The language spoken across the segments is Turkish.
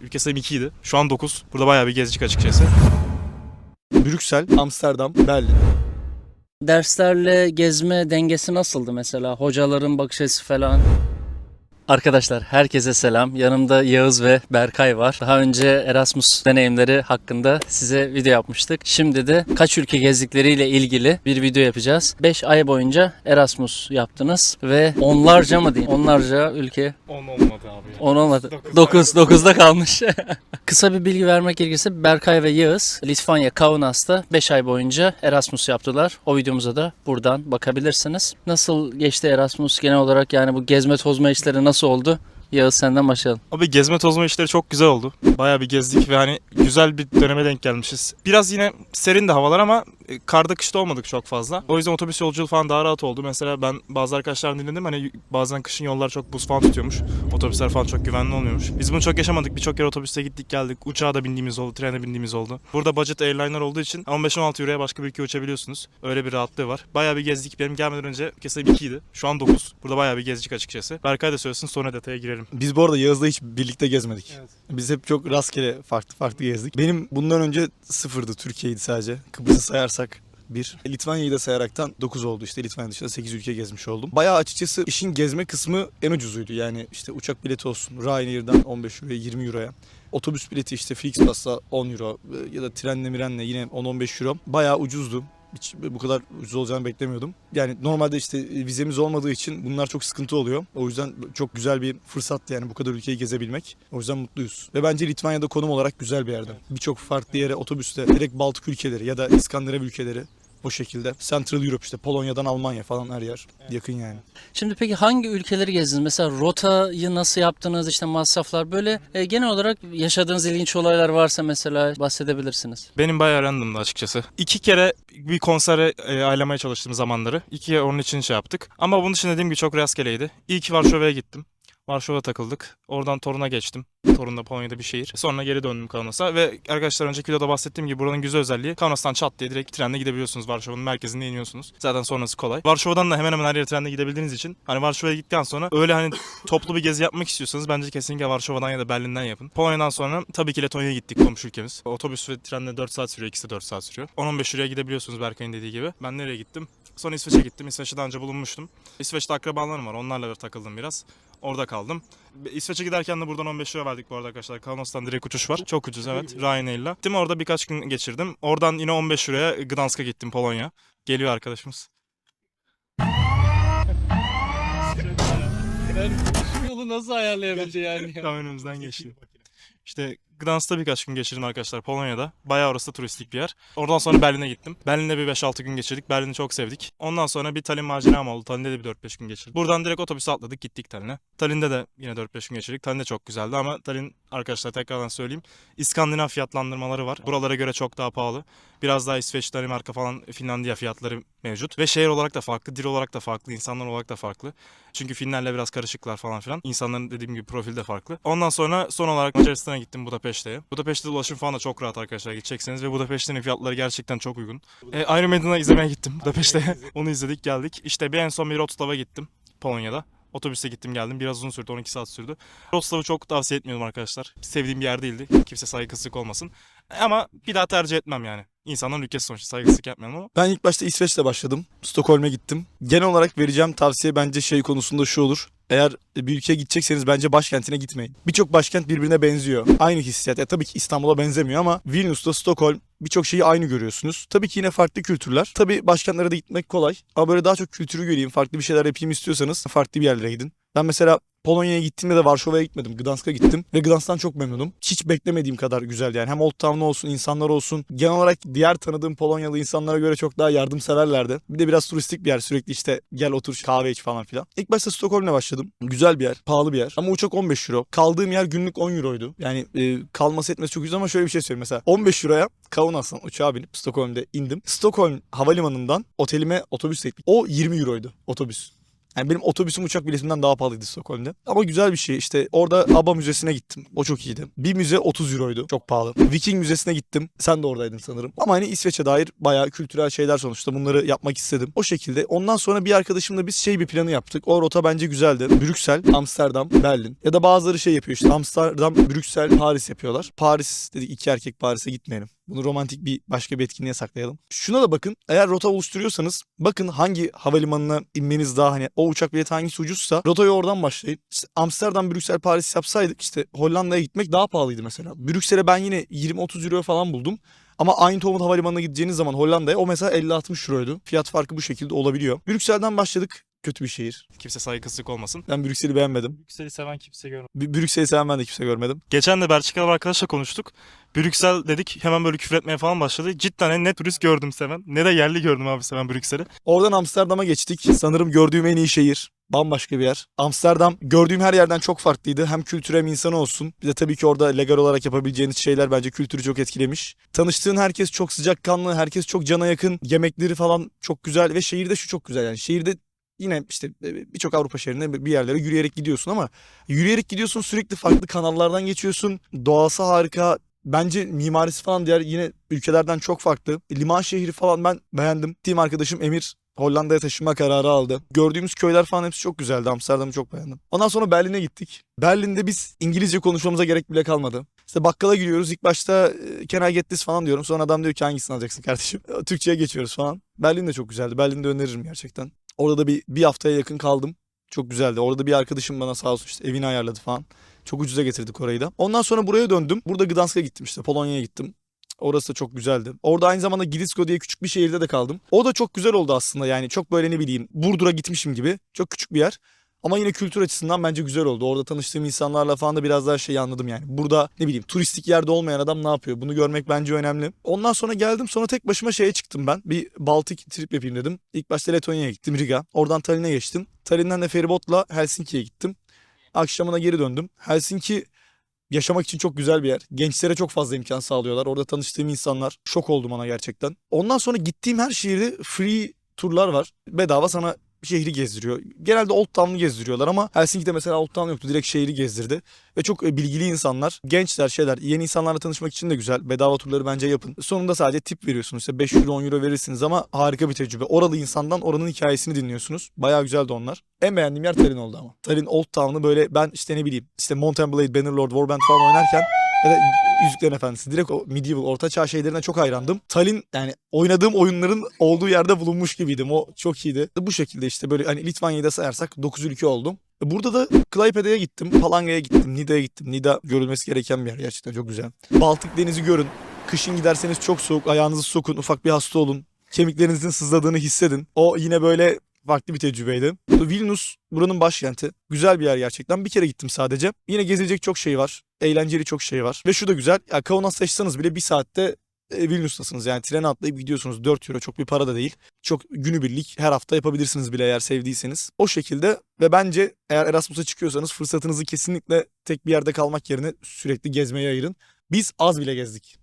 Ülke sayım 2 idi. Şu an 9. Burada bayağı bir gezdik açıkçası. Brüksel, Amsterdam, Berlin. Derslerle gezme dengesi nasıldı mesela? Hocaların bakış açısı falan. Arkadaşlar herkese selam. Yanımda Yağız ve Berkay var. Daha önce Erasmus deneyimleri hakkında size video yapmıştık. Şimdi de kaç ülke gezdikleriyle ilgili bir video yapacağız. 5 ay boyunca Erasmus yaptınız ve onlarca mı diyeyim? Onlarca ülke 10 olmadı abi. 10 olmadı. Dokuz 9 9'da kalmış. Kısa bir bilgi vermek gerekirse Berkay ve Yağız Litvanya Kaunas'ta 5 ay boyunca Erasmus yaptılar. O videomuza da buradan bakabilirsiniz. Nasıl geçti Erasmus genel olarak yani bu gezme tozma işleri nasıl oldu? Yağız senden başlayalım. Abi gezme tozma işleri çok güzel oldu. Bayağı bir gezdik ve hani güzel bir döneme denk gelmişiz. Biraz yine serin de havalar ama e, karda kışta olmadık çok fazla. O yüzden otobüs yolculuğu falan daha rahat oldu. Mesela ben bazı arkadaşlardan dinledim hani bazen kışın yollar çok buz falan tutuyormuş. Otobüsler falan çok güvenli olmuyormuş. Biz bunu çok yaşamadık. Birçok kere otobüste gittik geldik. Uçağa da bindiğimiz oldu, trene bindiğimiz oldu. Burada budget airliner olduğu için 15-16 euroya başka bir ülkeye uçabiliyorsunuz. Öyle bir rahatlığı var. Bayağı bir gezdik. Benim gelmeden önce kesin 2 idi. Şu an 9. Burada bayağı bir gezdik açıkçası. Berkay da söylesin sonra detaya girelim. Biz bu arada Yağız'la hiç birlikte gezmedik. Biz hep çok rastgele farklı farklı gezdik. Benim bundan önce sıfırdı Türkiye'ydi sadece. Kıbrıs'ı sayarsak bir. Litvanya'yı da sayaraktan 9 oldu işte Litvanya dışında 8 ülke gezmiş oldum. Bayağı açıkçası işin gezme kısmı en ucuzuydu. Yani işte uçak bileti olsun Ryanair'dan 15 euroya 20 euroya. Otobüs bileti işte Flixbus'la 10 euro ya da trenle mirenle yine 10-15 euro. Bayağı ucuzdu. Hiç bu kadar ucuz olacağını beklemiyordum. Yani normalde işte vizemiz olmadığı için bunlar çok sıkıntı oluyor. O yüzden çok güzel bir fırsattı yani bu kadar ülkeyi gezebilmek. O yüzden mutluyuz. Ve bence Litvanya'da konum olarak güzel bir yerde. Birçok farklı yere otobüste direkt Baltık ülkeleri ya da İskandinav ülkeleri o şekilde. Central Europe işte Polonya'dan Almanya falan her yer yakın yani. Şimdi peki hangi ülkeleri gezdiniz? Mesela rotayı nasıl yaptınız? İşte masraflar böyle e, genel olarak yaşadığınız ilginç olaylar varsa mesela bahsedebilirsiniz. Benim bayağı randomdı açıkçası. İki kere bir konsere e, ayarlamaya çalıştım zamanları. İki kere onun için şey yaptık. Ama bunun için dediğim gibi çok rastgeleydi. İlk Varşova'ya gittim. Varşova takıldık. Oradan Torun'a geçtim. Torun da Polonya'da bir şehir. Sonra geri döndüm Kaunas'a ve arkadaşlar önceki videoda bahsettiğim gibi buranın güzel özelliği Kaunas'tan çat diye direkt trenle gidebiliyorsunuz. Varşova'nın merkezine iniyorsunuz. Zaten sonrası kolay. Varşova'dan da hemen hemen her yere trenle gidebildiğiniz için hani Varşova'ya gittikten sonra öyle hani toplu bir gezi yapmak istiyorsanız bence kesinlikle Varşova'dan ya da Berlin'den yapın. Polonya'dan sonra tabii ki Letonya'ya gittik komşu ülkemiz. Otobüs ve trenle 4 saat sürüyor. ikisi de 4 saat sürüyor. 10-15 liraya gidebiliyorsunuz Berkay'ın dediği gibi. Ben nereye gittim? Sonra İsveç'e gittim. İsveç'te daha önce bulunmuştum. İsveç'te akrabalarım var. Onlarla takıldım biraz. Orada kaldım. İsveç'e giderken de buradan 15 lira verdik bu arada arkadaşlar. Kaunos'tan direkt uçuş var. Çok ucuz evet. Ryanair'la. Gittim orada birkaç gün geçirdim. Oradan yine 15 liraya Gdansk'a gittim Polonya. Geliyor arkadaşımız. Ben şu yolu nasıl ayarlayabileceğim yani? Tam önümüzden geçti. İşte Gdansk'ta birkaç gün geçirdim arkadaşlar Polonya'da. Bayağı orası da turistik bir yer. Oradan sonra Berlin'e gittim. Berlin'de bir 5-6 gün geçirdik. Berlin'i çok sevdik. Ondan sonra bir Tallinn maceram oldu. Tallinn'de de bir 4-5 gün geçirdik. Buradan direkt otobüse atladık gittik Tallinn'e. Tallinn'de de yine 4-5 gün geçirdik. Tallinn de çok güzeldi ama Tallinn arkadaşlar tekrardan söyleyeyim. İskandinav fiyatlandırmaları var. Buralara göre çok daha pahalı. Biraz daha İsveç, Danimarka falan Finlandiya fiyatları mevcut. Ve şehir olarak da farklı, dil olarak da farklı, insanlar olarak da farklı. Çünkü Finlerle biraz karışıklar falan filan. İnsanların dediğim gibi profil de farklı. Ondan sonra son olarak Macaristan'a gittim Budapeşte'ye. Budapeşte'de ulaşım falan da çok rahat arkadaşlar gidecekseniz ve Budapeşte'nin fiyatları gerçekten çok uygun. E, Iron Maiden'ı izlemeye gittim Budapeşte'ye. Onu izledik geldik. İşte bir en son bir Wrocław'a gittim Polonya'da. Otobüste gittim geldim. Biraz uzun sürdü. 12 saat sürdü. Wrocław'ı çok tavsiye etmiyorum arkadaşlar. Sevdiğim bir yer değildi. Kimse saygısızlık olmasın. Ama bir daha tercih etmem yani. İnsanların ülkesi sonuçta saygısızlık yapmayalım ama. Ben ilk başta İsveç'te başladım. Stockholm'e gittim. Genel olarak vereceğim tavsiye bence şey konusunda şu olur. Eğer bir ülkeye gidecekseniz bence başkentine gitmeyin. Birçok başkent birbirine benziyor. Aynı hissiyat. Ya tabii ki İstanbul'a benzemiyor ama Vilnius'ta Stockholm birçok şeyi aynı görüyorsunuz. Tabii ki yine farklı kültürler. Tabii başkentlere de gitmek kolay. Ama böyle daha çok kültürü göreyim, farklı bir şeyler yapayım istiyorsanız farklı bir yerlere gidin. Ben mesela Polonya'ya gittiğimde de Varşova'ya gitmedim. Gdansk'a gittim ve Gdansk'tan çok memnunum. Hiç beklemediğim kadar güzel yani. Hem Old Town olsun, insanlar olsun. Genel olarak diğer tanıdığım Polonyalı insanlara göre çok daha yardımseverlerdi. Bir de biraz turistik bir yer. Sürekli işte gel otur kahve iç falan filan. İlk başta Stockholm'le başladım. Güzel bir yer, pahalı bir yer. Ama uçak 15 euro. Kaldığım yer günlük 10 euroydu. Yani e, kalması etmesi çok güzel ama şöyle bir şey söyleyeyim. Mesela 15 euroya Kaunas'tan uçağa binip Stockholm'de indim. Stockholm havalimanından otelime otobüsle gittik. O 20 euroydu otobüs. Yani benim otobüsüm uçak biletimden daha pahalıydı Stockholm'de. Ama güzel bir şey. İşte orada ABBA Müzesi'ne gittim. O çok iyiydi. Bir müze 30 euroydu. Çok pahalı. Viking Müzesi'ne gittim. Sen de oradaydın sanırım. Ama hani İsveç'e dair bayağı kültürel şeyler sonuçta. Bunları yapmak istedim. O şekilde. Ondan sonra bir arkadaşımla biz şey bir planı yaptık. O rota bence güzeldi. Brüksel, Amsterdam, Berlin. Ya da bazıları şey yapıyor işte Amsterdam, Brüksel, Paris yapıyorlar. Paris dedik iki erkek Paris'e gitmeyelim. Bunu romantik bir başka bir etkinliğe saklayalım. Şuna da bakın. Eğer rota oluşturuyorsanız bakın hangi havalimanına inmeniz daha hani o uçak bileti hangisi ucuzsa rotayı oradan başlayın. İşte Amsterdam, Brüksel, Paris yapsaydık işte Hollanda'ya gitmek daha pahalıydı mesela. Brüksel'e ben yine 20-30 euro falan buldum. Ama Eindhoven Havalimanı'na gideceğiniz zaman Hollanda'ya o mesela 50-60 euroydu. Fiyat farkı bu şekilde olabiliyor. Brüksel'den başladık. Kötü bir şehir. Kimse saygısızlık olmasın. Ben Brüksel'i beğenmedim. Brüksel'i seven kimse görmedim. B- Brüksel'i seven ben de kimse görmedim. Geçen de Belçikalı bir arkadaşla konuştuk. Brüksel dedik hemen böyle küfür etmeye falan başladı. Cidden ne turist gördüm seven ne de yerli gördüm abi seven Brüksel'i. Oradan Amsterdam'a geçtik. Sanırım gördüğüm en iyi şehir. Bambaşka bir yer. Amsterdam gördüğüm her yerden çok farklıydı. Hem kültür hem insan olsun. Bir de tabii ki orada legal olarak yapabileceğiniz şeyler bence kültürü çok etkilemiş. Tanıştığın herkes çok sıcakkanlı, herkes çok cana yakın. Yemekleri falan çok güzel ve şehirde şu çok güzel yani. Şehirde yine işte e, birçok Avrupa şehrinde bir yerlere yürüyerek gidiyorsun ama yürüyerek gidiyorsun sürekli farklı kanallardan geçiyorsun. Doğası harika. Bence mimarisi falan diğer yine ülkelerden çok farklı. Liman şehri falan ben beğendim. Team arkadaşım Emir Hollanda'ya taşınma kararı aldı. Gördüğümüz köyler falan hepsi çok güzeldi. Amsterdam'ı çok beğendim. Ondan sonra Berlin'e gittik. Berlin'de biz İngilizce konuşmamıza gerek bile kalmadı. İşte bakkala giriyoruz. İlk başta e, can I get this falan diyorum. Sonra adam diyor ki hangisini alacaksın kardeşim? Türkçe'ye geçiyoruz falan. Berlin de çok güzeldi. Berlin'i de öneririm gerçekten. Orada da bir, bir haftaya yakın kaldım. Çok güzeldi. Orada bir arkadaşım bana sağ olsun işte evini ayarladı falan. Çok ucuza getirdik orayı da. Ondan sonra buraya döndüm. Burada Gdansk'a gittim işte. Polonya'ya gittim. Orası da çok güzeldi. Orada aynı zamanda Gdysko diye küçük bir şehirde de kaldım. O da çok güzel oldu aslında yani. Çok böyle ne bileyim Burdur'a gitmişim gibi. Çok küçük bir yer. Ama yine kültür açısından bence güzel oldu. Orada tanıştığım insanlarla falan da biraz daha şey anladım yani. Burada ne bileyim turistik yerde olmayan adam ne yapıyor? Bunu görmek bence önemli. Ondan sonra geldim sonra tek başıma şeye çıktım ben. Bir Baltık trip yapayım dedim. İlk başta Letonya'ya gittim Riga. Oradan Tallinn'e geçtim. Tallinn'den de feribotla Helsinki'ye gittim. Akşamına geri döndüm. Helsinki yaşamak için çok güzel bir yer. Gençlere çok fazla imkan sağlıyorlar. Orada tanıştığım insanlar şok oldum ona gerçekten. Ondan sonra gittiğim her şehirde free turlar var. Bedava sana şehri gezdiriyor. Genelde Old Town'u gezdiriyorlar ama Helsinki'de mesela Old Town yoktu. Direkt şehri gezdirdi. Ve çok e, bilgili insanlar. Gençler şeyler. Yeni insanlarla tanışmak için de güzel. Bedava turları bence yapın. Sonunda sadece tip veriyorsunuz. İşte 5 euro 10 euro verirsiniz ama harika bir tecrübe. Oralı insandan oranın hikayesini dinliyorsunuz. Bayağı güzeldi onlar. En beğendiğim yer Tallinn oldu ama. Tallinn Old Town'u böyle ben işte ne bileyim işte Mount and Blade, Bannerlord, Warband falan oynarken ya da Yüzüklerin Efendisi. Direkt o medieval, orta çağ şeylerine çok hayrandım. Tallinn yani oynadığım oyunların olduğu yerde bulunmuş gibiydim. O çok iyiydi. Bu şekilde işte böyle hani Litvanya'yı da sayarsak 9 ülke oldum. Burada da Klaipeda'ya gittim, Palanga'ya gittim, Nida'ya gittim. Nida görülmesi gereken bir yer gerçekten çok güzel. Baltık Denizi görün. Kışın giderseniz çok soğuk, ayağınızı sokun, ufak bir hasta olun. Kemiklerinizin sızladığını hissedin. O yine böyle farklı bir tecrübeydi. Vilnius buranın başkenti. Güzel bir yer gerçekten. Bir kere gittim sadece. Yine gezilecek çok şey var. Eğlenceli çok şey var. Ve şu da güzel. Ya Kaunas taşısanız bile bir saatte e, Vilnius'tasınız. Yani trene atlayıp gidiyorsunuz. 4 euro çok bir para da değil. Çok günübirlik her hafta yapabilirsiniz bile eğer sevdiyseniz. O şekilde ve bence eğer Erasmus'a çıkıyorsanız fırsatınızı kesinlikle tek bir yerde kalmak yerine sürekli gezmeye ayırın. Biz az bile gezdik.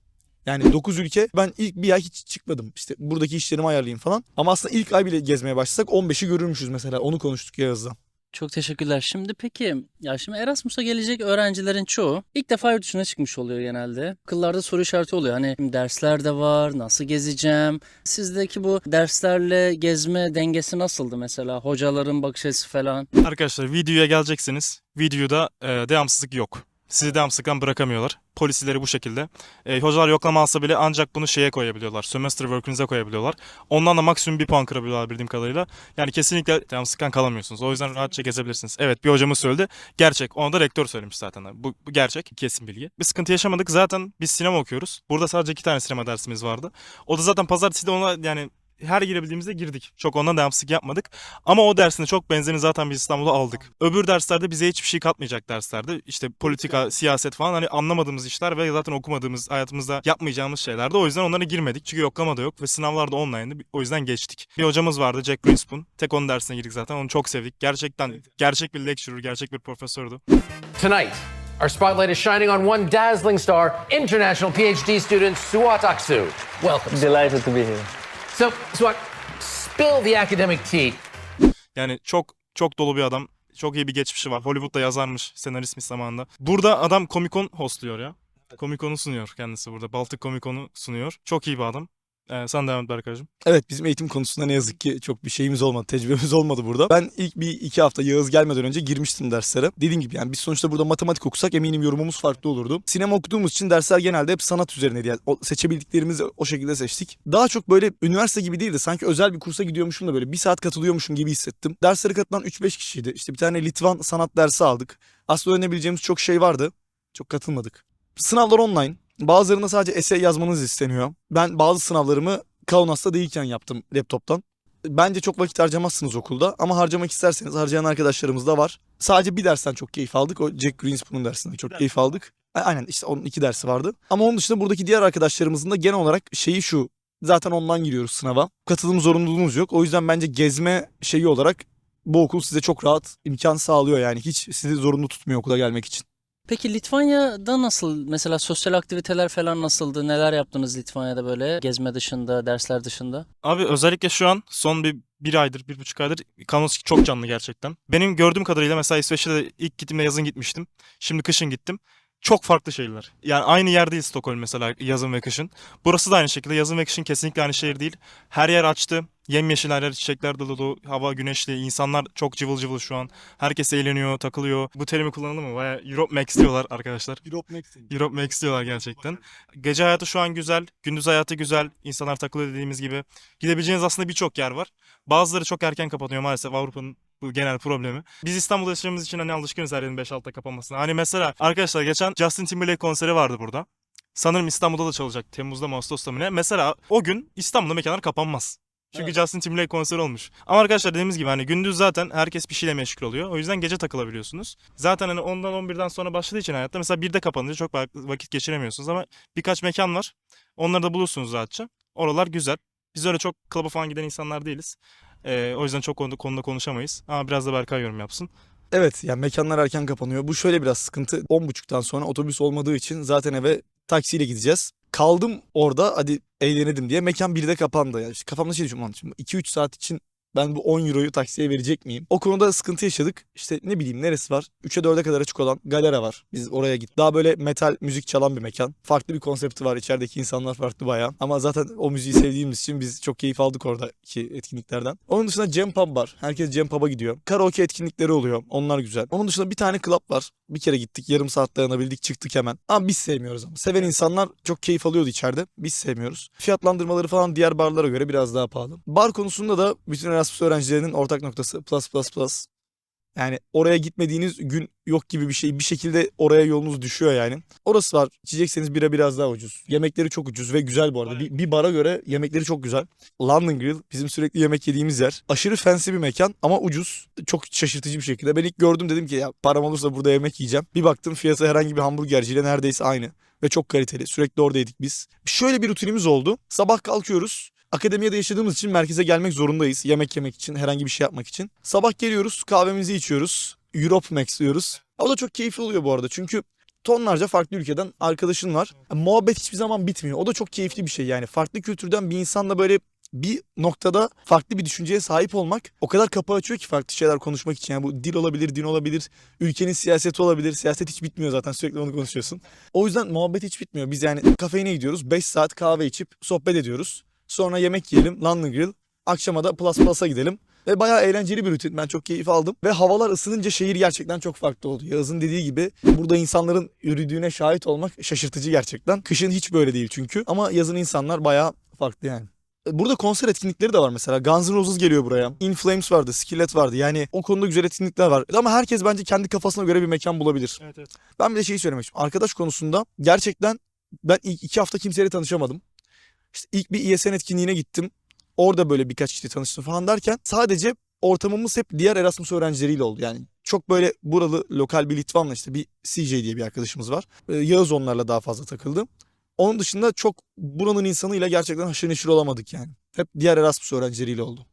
Yani 9 ülke ben ilk bir ay hiç çıkmadım. İşte buradaki işlerimi ayarlayayım falan. Ama aslında ilk ay bile gezmeye başlasak 15'i görürmüşüz mesela. Onu konuştuk Yağız'la. Çok teşekkürler. Şimdi peki ya şimdi Erasmus'a gelecek öğrencilerin çoğu ilk defa yurt dışına çıkmış oluyor genelde. Akıllarda soru işareti oluyor. Hani dersler de var, nasıl gezeceğim? Sizdeki bu derslerle gezme dengesi nasıldı mesela? Hocaların bakış açısı falan. Arkadaşlar videoya geleceksiniz. Videoda e, devamsızlık yok. Sizi devamsızlıktan bırakamıyorlar. Polisileri bu şekilde. E, hocalar yoklama alsa bile ancak bunu şeye koyabiliyorlar. Semester work'ünüze koyabiliyorlar. Ondan da maksimum bir puan kırabiliyorlar bildiğim kadarıyla. Yani kesinlikle devamsızlıktan kalamıyorsunuz. O yüzden rahatça gezebilirsiniz. Evet bir hocamız söyledi. Gerçek. Onu da rektör söylemiş zaten. Bu, bu gerçek. Kesin bilgi. Bir sıkıntı yaşamadık. Zaten biz sinema okuyoruz. Burada sadece iki tane sinema dersimiz vardı. O da zaten pazartesi de ona yani her girebildiğimizde girdik. Çok ondan devamsızlık yapmadık. Ama o dersinde çok benzerini zaten biz İstanbul'da aldık. Öbür derslerde bize hiçbir şey katmayacak derslerde. İşte politika, siyaset falan hani anlamadığımız işler ve zaten okumadığımız, hayatımızda yapmayacağımız şeylerdi. O yüzden onlara girmedik. Çünkü yoklama da yok ve sınavlar da online'dı. O yüzden geçtik. Bir hocamız vardı Jack Greenspoon. Tek onun dersine girdik zaten. Onu çok sevdik. Gerçekten gerçek bir lecturer, gerçek bir profesördü. Tonight, our spotlight is shining on one dazzling star, international PhD student Suat Aksu. Welcome. Delighted to be here. So, Suat, spill the academic tea. Yani çok Çok dolu bir adam. Çok iyi bir geçmişi var. Hollywood'da yazarmış, senaristmiş zamanında. Burada adam Comic Con hostluyor ya. Comic Con'u sunuyor kendisi burada. Baltık Comic Con'u sunuyor. Çok iyi bir adam. Ee, sen devam et Berkay'cığım. Evet bizim eğitim konusunda ne yazık ki çok bir şeyimiz olmadı, tecrübemiz olmadı burada. Ben ilk bir iki hafta Yağız gelmeden önce girmiştim derslere. Dediğim gibi yani biz sonuçta burada matematik okusak eminim yorumumuz farklı olurdu. Sinema okuduğumuz için dersler genelde hep sanat üzerineydi. Yani o seçebildiklerimizi o şekilde seçtik. Daha çok böyle üniversite gibi değildi. Sanki özel bir kursa gidiyormuşum da böyle bir saat katılıyormuşum gibi hissettim. Derslere katılan 3-5 kişiydi. İşte bir tane Litvan sanat dersi aldık. Aslında öğrenebileceğimiz çok şey vardı. Çok katılmadık. Sınavlar online. Bazılarında sadece essay yazmanız isteniyor. Ben bazı sınavlarımı Kaunas'ta değilken yaptım laptoptan. Bence çok vakit harcamazsınız okulda ama harcamak isterseniz harcayan arkadaşlarımız da var. Sadece bir dersten çok keyif aldık. O Jack Greenspoon'un dersinden çok keyif aldık. Aynen işte onun iki dersi vardı. Ama onun dışında buradaki diğer arkadaşlarımızın da genel olarak şeyi şu. Zaten ondan giriyoruz sınava. Katılım zorunluluğumuz yok. O yüzden bence gezme şeyi olarak bu okul size çok rahat imkan sağlıyor yani. Hiç sizi zorunlu tutmuyor okula gelmek için. Peki Litvanya'da nasıl mesela sosyal aktiviteler falan nasıldı? Neler yaptınız Litvanya'da böyle gezme dışında, dersler dışında? Abi özellikle şu an son bir, bir aydır, bir buçuk aydır Kanos çok canlı gerçekten. Benim gördüğüm kadarıyla mesela İsveç'te de ilk gittiğimde yazın gitmiştim. Şimdi kışın gittim. Çok farklı şehirler. Yani aynı yer değil Stockholm mesela yazın ve kışın. Burası da aynı şekilde yazın ve kışın kesinlikle aynı şehir değil. Her yer açtı. Yemyeşil her yer çiçekler dolu, hava güneşli, insanlar çok cıvıl cıvıl şu an. Herkes eğleniyor, takılıyor. Bu terimi kullanılır mı? Baya Europe Max diyorlar arkadaşlar. Europe Next. Europe Max diyorlar gerçekten. Gece hayatı şu an güzel, gündüz hayatı güzel. İnsanlar takılıyor dediğimiz gibi. Gidebileceğiniz aslında birçok yer var. Bazıları çok erken kapanıyor maalesef Avrupa'nın bu genel problemi. Biz İstanbul'da yaşadığımız için hani alışkınız her yerin 5-6'da kapanmasına. Hani mesela arkadaşlar geçen Justin Timberlake konseri vardı burada. Sanırım İstanbul'da da çalacak. Temmuz'da mı Ağustos'ta mı ne? Mesela o gün İstanbul'da mekanlar kapanmaz. Çünkü Justin Timberlake konseri olmuş. Ama arkadaşlar dediğimiz gibi hani gündüz zaten herkes bir şeyle meşgul oluyor. O yüzden gece takılabiliyorsunuz. Zaten hani 10'dan 11'den sonra başladığı için hayatta mesela 1'de kapanınca çok vak- vakit geçiremiyorsunuz ama birkaç mekan var. Onları da bulursunuz rahatça. Oralar güzel. Biz öyle çok klaba falan giden insanlar değiliz. Ee, o yüzden çok konuda, konuda konuşamayız. Ama biraz da Berkay yorum yapsın. Evet yani mekanlar erken kapanıyor. Bu şöyle biraz sıkıntı. 10.30'dan sonra otobüs olmadığı için zaten eve taksiyle gideceğiz. Kaldım orada hadi eğlenedim diye. Mekan 1'de kapandı. Yani işte kafamda şey düşünüyorum. Şimdi 2-3 saat için ben bu 10 euroyu taksiye verecek miyim? O konuda sıkıntı yaşadık. İşte ne bileyim neresi var? 3'e 4'e kadar açık olan Galera var. Biz oraya gittik. Daha böyle metal müzik çalan bir mekan. Farklı bir konsepti var. İçerideki insanlar farklı bayağı. Ama zaten o müziği sevdiğimiz için biz çok keyif aldık oradaki etkinliklerden. Onun dışında Jam Pub var. Herkes Jam Pub'a gidiyor. Karaoke etkinlikleri oluyor. Onlar güzel. Onun dışında bir tane club var. Bir kere gittik. Yarım saat dayanabildik. Çıktık hemen. Ama biz sevmiyoruz ama. Seven insanlar çok keyif alıyordu içeride. Biz sevmiyoruz. Fiyatlandırmaları falan diğer barlara göre biraz daha pahalı. Bar konusunda da bütün Erasmus öğrencilerinin ortak noktası plus plus plus. Yani oraya gitmediğiniz gün yok gibi bir şey. Bir şekilde oraya yolunuz düşüyor yani. Orası var. İçecekseniz bira biraz daha ucuz. Yemekleri çok ucuz ve güzel bu arada. Bir, bir bara göre yemekleri çok güzel. London Grill bizim sürekli yemek yediğimiz yer. Aşırı fancy bir mekan ama ucuz. Çok şaşırtıcı bir şekilde. Ben ilk gördüm dedim ki ya param olursa burada yemek yiyeceğim. Bir baktım fiyatı herhangi bir hamburgerciyle neredeyse aynı. Ve çok kaliteli. Sürekli oradaydık biz. Şöyle bir rutinimiz oldu. Sabah kalkıyoruz. Akademiyede yaşadığımız için merkeze gelmek zorundayız. Yemek yemek için, herhangi bir şey yapmak için. Sabah geliyoruz, kahvemizi içiyoruz. Europe Max diyoruz. O da çok keyifli oluyor bu arada. Çünkü tonlarca farklı ülkeden arkadaşın var. Muhabbet hiçbir zaman bitmiyor. O da çok keyifli bir şey yani. Farklı kültürden bir insanla böyle bir noktada farklı bir düşünceye sahip olmak o kadar kapı açıyor ki farklı şeyler konuşmak için. Yani bu dil olabilir, din olabilir, ülkenin siyaseti olabilir. Siyaset hiç bitmiyor zaten sürekli onu konuşuyorsun. O yüzden muhabbet hiç bitmiyor. Biz yani kafeine gidiyoruz. 5 saat kahve içip sohbet ediyoruz. Sonra yemek yiyelim. London Grill. Akşama da Plus Plus'a gidelim. Ve bayağı eğlenceli bir rutin. Ben çok keyif aldım. Ve havalar ısınınca şehir gerçekten çok farklı oldu. Yağız'ın dediği gibi burada insanların yürüdüğüne şahit olmak şaşırtıcı gerçekten. Kışın hiç böyle değil çünkü. Ama yazın insanlar bayağı farklı yani. Burada konser etkinlikleri de var mesela. Guns N' Roses geliyor buraya. In Flames vardı, Skillet vardı. Yani o konuda güzel etkinlikler var. Ama herkes bence kendi kafasına göre bir mekan bulabilir. Evet evet. Ben bir de şeyi söylemek istiyorum. Arkadaş konusunda gerçekten ben ilk iki hafta kimseyle tanışamadım. İşte ilk bir ESN etkinliğine gittim. Orada böyle birkaç kişiyle tanıştım falan derken sadece ortamımız hep diğer Erasmus öğrencileriyle oldu. Yani çok böyle buralı lokal bir Litvanla işte bir CJ diye bir arkadaşımız var. Ee, Yağız onlarla daha fazla takıldı. Onun dışında çok buranın insanıyla gerçekten haşır neşir olamadık yani. Hep diğer Erasmus öğrencileriyle oldu.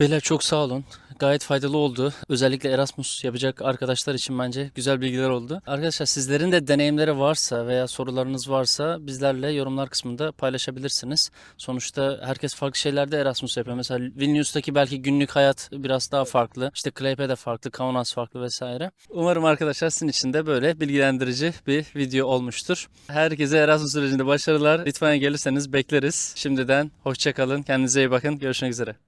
Beyler çok sağ olun. Gayet faydalı oldu. Özellikle Erasmus yapacak arkadaşlar için bence güzel bilgiler oldu. Arkadaşlar sizlerin de deneyimleri varsa veya sorularınız varsa bizlerle yorumlar kısmında paylaşabilirsiniz. Sonuçta herkes farklı şeylerde Erasmus yapıyor. Mesela Vilnius'taki belki günlük hayat biraz daha farklı. İşte Kleype de farklı, Kaunas farklı vesaire. Umarım arkadaşlar sizin için de böyle bilgilendirici bir video olmuştur. Herkese Erasmus sürecinde başarılar. Litvanya'ya gelirseniz bekleriz. Şimdiden hoşçakalın. Kendinize iyi bakın. Görüşmek üzere.